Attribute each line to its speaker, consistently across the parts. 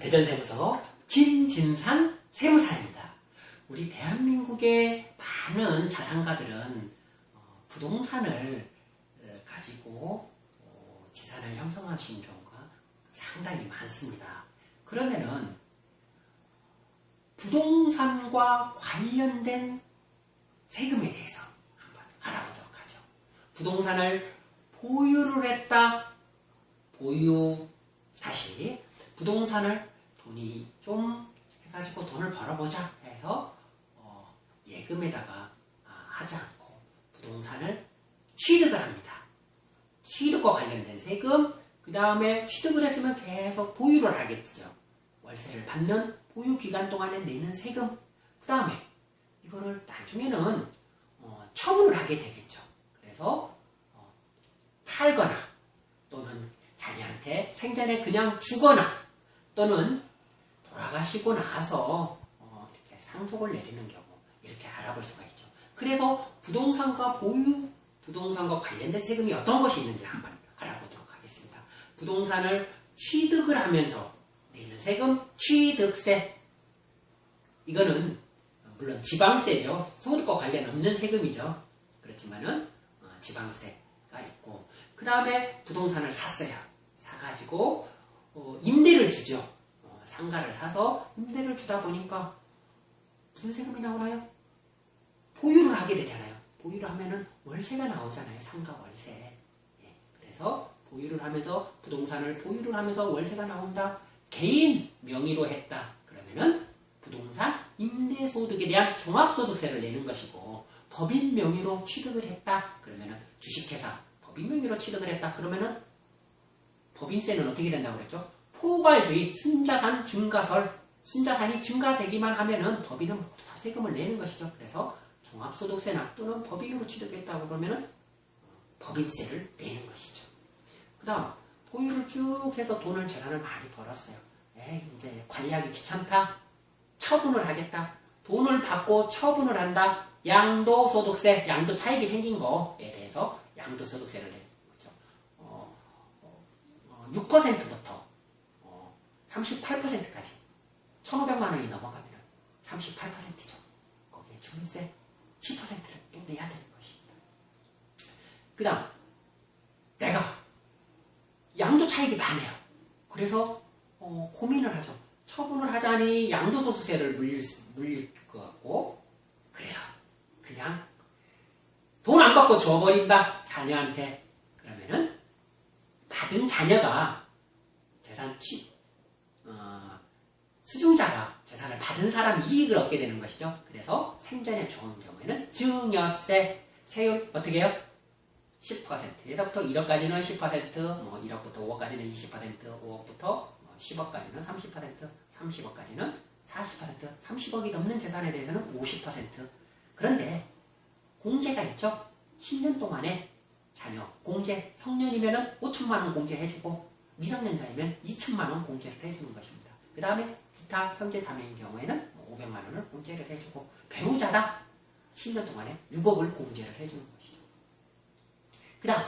Speaker 1: 대전 세무서 김진산 세무사입니다. 우리 대한민국의 많은 자산가들은 어, 부동산을 어, 가지고 어, 재산을 형성하신 경우가 상당히 많습니다. 그러면은 부동산과 관련된 세금에 대해서 한번 알아보도록 하죠. 부동산을 보유를 했다. 보유 다시 부동산을 돈이 좀 해가지고 돈을 벌어보자 해서 어, 예금에다가 아, 하지 않고 부동산을 취득을 합니다. 취득과 관련된 세금, 그 다음에 취득을 했으면 계속 보유를 하겠죠. 월세를 받는 보유 기간 동안에 내는 세금, 그 다음에 이거를 나중에는 어, 처분을 하게 되겠죠. 그래서 어, 팔거나 또는 자녀한테 생전에 그냥 주거나 또는 돌아가시고 나서 어, 이렇게 상속을 내리는 경우 이렇게 알아볼 수가 있죠. 그래서 부동산과 보유, 부동산과 관련된 세금이 어떤 것이 있는지 한번 알아보도록 하겠습니다. 부동산을 취득을 하면서 내는 세금, 취득세. 이거는 물론 지방세죠. 소득과 관련 없는 세금이죠. 그렇지만은 어, 지방세가 있고 그 다음에 부동산을 샀어요. 사가지고 어, 임 대를 주죠. 어, 상가를 사서 임대를 주다 보니까 무슨 세금이 나오나요? 보유를 하게 되잖아요. 보유를 하면은 월세가 나오잖아요. 상가 월세. 예, 그래서 보유를 하면서 부동산을 보유를 하면서 월세가 나온다. 개인 명의로 했다. 그러면은 부동산 임대소득에 대한 종합소득세를 내는 것이고 법인 명의로 취득을 했다. 그러면은 주식회사 법인 명의로 취득을 했다. 그러면은 법인세는 어떻게 된다고 그랬죠? 포괄주의 순자산 증가설 순자산이 증가되기만 하면은 법인은 모두 다 세금을 내는 것이죠. 그래서 종합소득세나 또는 법인으로 취득했다고 그러면은 법인세를 내는 것이죠. 그 다음 보유를 쭉 해서 돈을 재산을 많이 벌었어요. 에이 이제 관리하기 귀찮다. 처분을 하겠다. 돈을 받고 처분을 한다. 양도소득세, 양도 차익이 생긴 거에 대해서 양도소득세를 내는 거죠. 어, 어, 6%부터 어, 38%까지 1,500만 원이 넘어가면 38%죠. 거기에 중세 10%를 또 내야 되는 것입니다. 그 다음 내가 양도 차익이 많아요. 그래서 어, 고민을 하죠. 처분을 하자니 양도 소득세를 물릴, 수- 물릴 것 같고 그래서 그냥 돈 안 받고 줘버린다 자녀한테 그러면은 받은 자녀가 재산 취 어, 수중자가 재산을 받은 사람 이익을 얻게 되는 것이죠. 그래서 생전에 좋은 경우에는 증여세 세율 어떻게 해요? 10%에서부터 1억까지는 10%, 뭐 1억부터 5억까지는 20%, 5억부터 10억까지는 30%, 30억까지는 40%, 30억이 넘는 재산에 대해서는 50%. 그런데 공제가 있죠. 10년 동안에 자녀 공제 성년이면 은 5천만 원 공제해주고 미성년자이면 2천만 원 공제를 해주는 것입니다. 그 다음에 기타 형제 자매인 경우에는 500만 원을 공제를 해주고 배우자다 10년 동안에 6억을 공제를 해주는 것이죠. 그 다음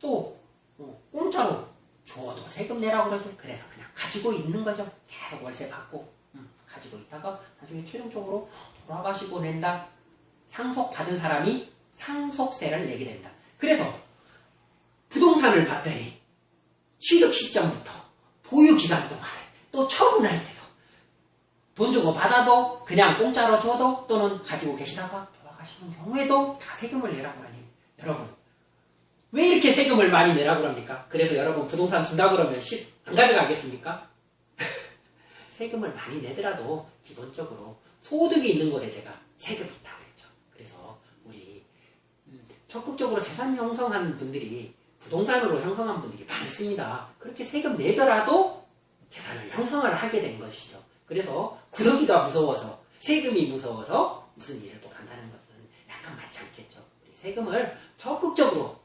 Speaker 1: 또 어, 공짜로 줘도 세금 내라고 그러지 그래서 그냥 가지고 있는 거죠 계속 월세 받고 음, 가지고 있다가 나중에 최종적으로 돌아가시고 낸다 상속 받은 사람이 상속세를 내게 된다 그래서 부동산을 시점부터 기간 동안에 또 처분할 때도 돈 주고 받아도 그냥 공짜로 줘도 또는 가지고 계시다가 돌아가시는 경우에도 다 세금을 내라고 하니 여러분 왜 이렇게 세금을 많이 내라고 합니까? 그래서 여러분 부동산 준다 그러면 시- 안 가져가겠습니까? 세금을 많이 내더라도 기본적으로 소득이 있는 곳에 제가 세금이 있다고 그랬죠. 그래서 우리 음, 적극적으로 재산 형성하는 분들이 부동산으로 형성한 분들이 많습니다. 그렇게 세금 내더라도 재산을 형성을 하게 된 것이죠. 그래서 구더기가 무서워서 세금이 무서워서 무슨 일을 또 한다는 것은 약간 맞지 않겠죠. 우리 세금을 적극적으로